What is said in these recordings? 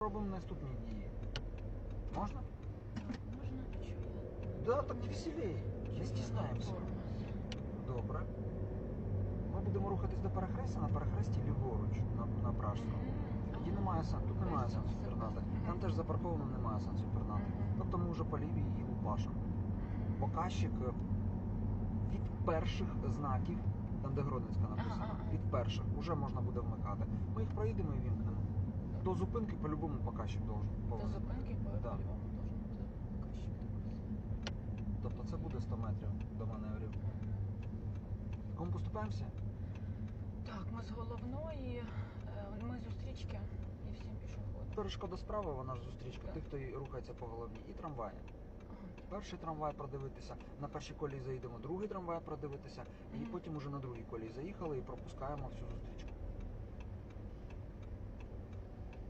Робимо наступні дії. Можна? Можна. Да, так веселей. Не стіснаємося. Добре. Ми будемо рухатись до перехрестя на перехресті ліворуч на, на Пражському. Тоді немає сенсу. Тут немає сенсу пірнати. Там теж запарковано немає сенсу пірнати. Тобто ми вже по лівій її лупашимо. Показчик е, від перших знаків, там де Ага, ага. від перших, вже можна буде вмикати. Ми їх проїдемо і вімкнемо. До зупинки по-любому показчик должен До повинен. зупинки по Да. по-любому должен бути показчик. Тобто це буде 100 метрів до маневрів. Кому поступаємося? Так, ми з головної, е, ми зустрічки і всім пішоходом. Перешкода справа, вона ж зустрічка, Так. тих, хто рухається по головній, і трамваї. Ага. Перший трамвай продивитися, на першій колії заїдемо, другий трамвай продивитися, і Мгм. потім уже на другій колії заїхали і пропускаємо всю зустрічку.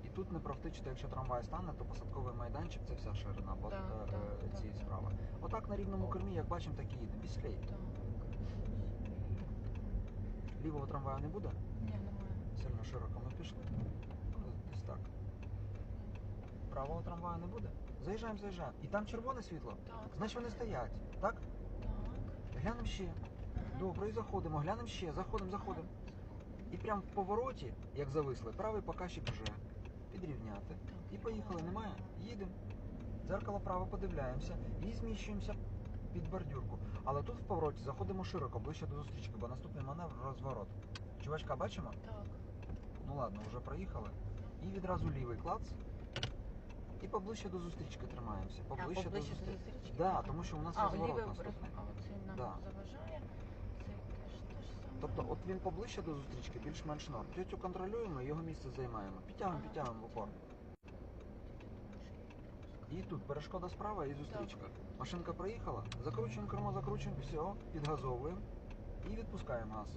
І тут не провтичити, якщо трамвай стане, то посадковий майданчик це вся ширина бо, Так, е, так, е, цієї так. справи. Отак на рівному кермі, як бачимо, так і їде. Біслей. Так. Лівого трамваю не буде? Ні, немає. Сильно широко ми пішли. Десь так. Правого трамваю не буде? Заїжджаємо, заїжджаємо. І там червоне світло. Так. Значить вони стоять. Так? Так. Глянемо ще. Ага. Добре, і заходимо. Глянемо ще. Заходимо, заходимо. І прямо в повороті, як зависли, правий показчик вже. Підрівняти. Так, І поїхали. Немає? Їдемо. Дзеркало право подивляємося і зміщуємося під бордюрку. Але тут в повороті заходимо широко, ближче до зустрічки, бо наступний маневр розворот. Чувачка бачимо? Так. Ну ладно, вже проїхали. І відразу лівий клац. І поближче до зустрічки тримаємося. Поближче, а, до поближче зустрічки. зустрічки? Да, тому що у нас А, розворот лівий наступний. А оцей нам Да. заважає. Це теж те ж саме. Тобто, от він поближче до зустрічки, більш-менш норм. Третю контролюємо, його місце займаємо. Підтягуємо, підтягуємо в упор. І тут перешкода справа і зустрічка. Машинка проїхала, закручуємо кермо, закручуємо, все, підгазовуємо і відпускаємо газ.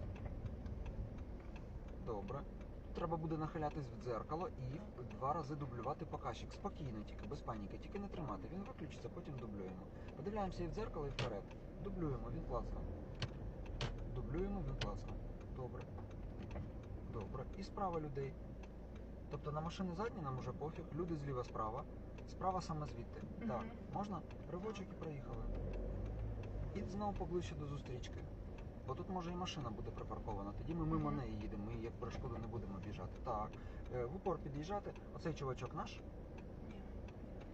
Добре. Тут треба буде нахилятись в дзеркало і два рази дублювати показчик. Спокійно, тільки без паніки, тільки не тримати. Він виключиться, потім дублюємо. Подивляємося і в дзеркало, і вперед. Дублюємо, він класно. Він. Добре. Добре. І справа людей. Тобто на машини задні нам уже пофіг, люди зліва справа. Справа саме звідти. Мгм. Так, можна? Ривочок і проїхали. І знову поближче до зустрічки. Бо тут може і машина буде припаркована. Тоді ми мимо Мгм. неї їдемо, ми як перешкоду не будемо об'їжджати. Так, е, в упор під'їжджати. Оцей чувачок наш Ні.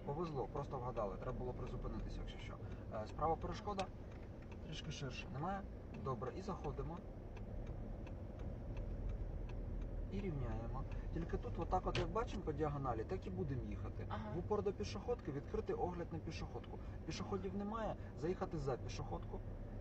повезло, просто вгадали. Треба було призупинитися, якщо що. Е, Справа перешкода, трішки ширше. Немає? Добре, і заходимо. І рівняємо. Тільки тут, отак, от як бачимо по діагоналі, так і будемо їхати. Ага. В упор до пішоходки відкрити огляд на пішоходку. Пішоходів немає, заїхати за пішоходку.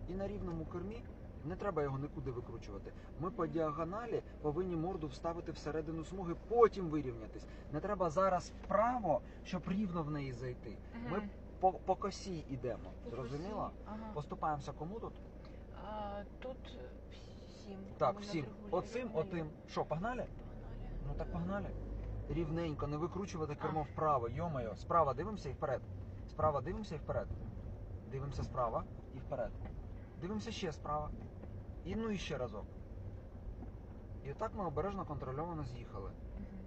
І на рівному кермі не треба його нікуди викручувати. Ми по діагоналі повинні морду вставити всередину смуги, потім вирівнятись. Не треба зараз вправо, щоб рівно в неї зайти. Ми по, по косі йдемо. Зрозуміло? Ага. Поступаємося кому тут? А, тут всім. Так, Ми всім. Оцим, отим. Що, погнали? Погнали. Ну так погнали. Рівненько, не викручувати кермо вправо. Йомайо, справа дивимося і вперед. Справа дивимося і вперед. Дивимося справа і вперед. Дивимося ще справа. І ну і ще разок. І отак ми обережно контрольовано з'їхали. Мгм.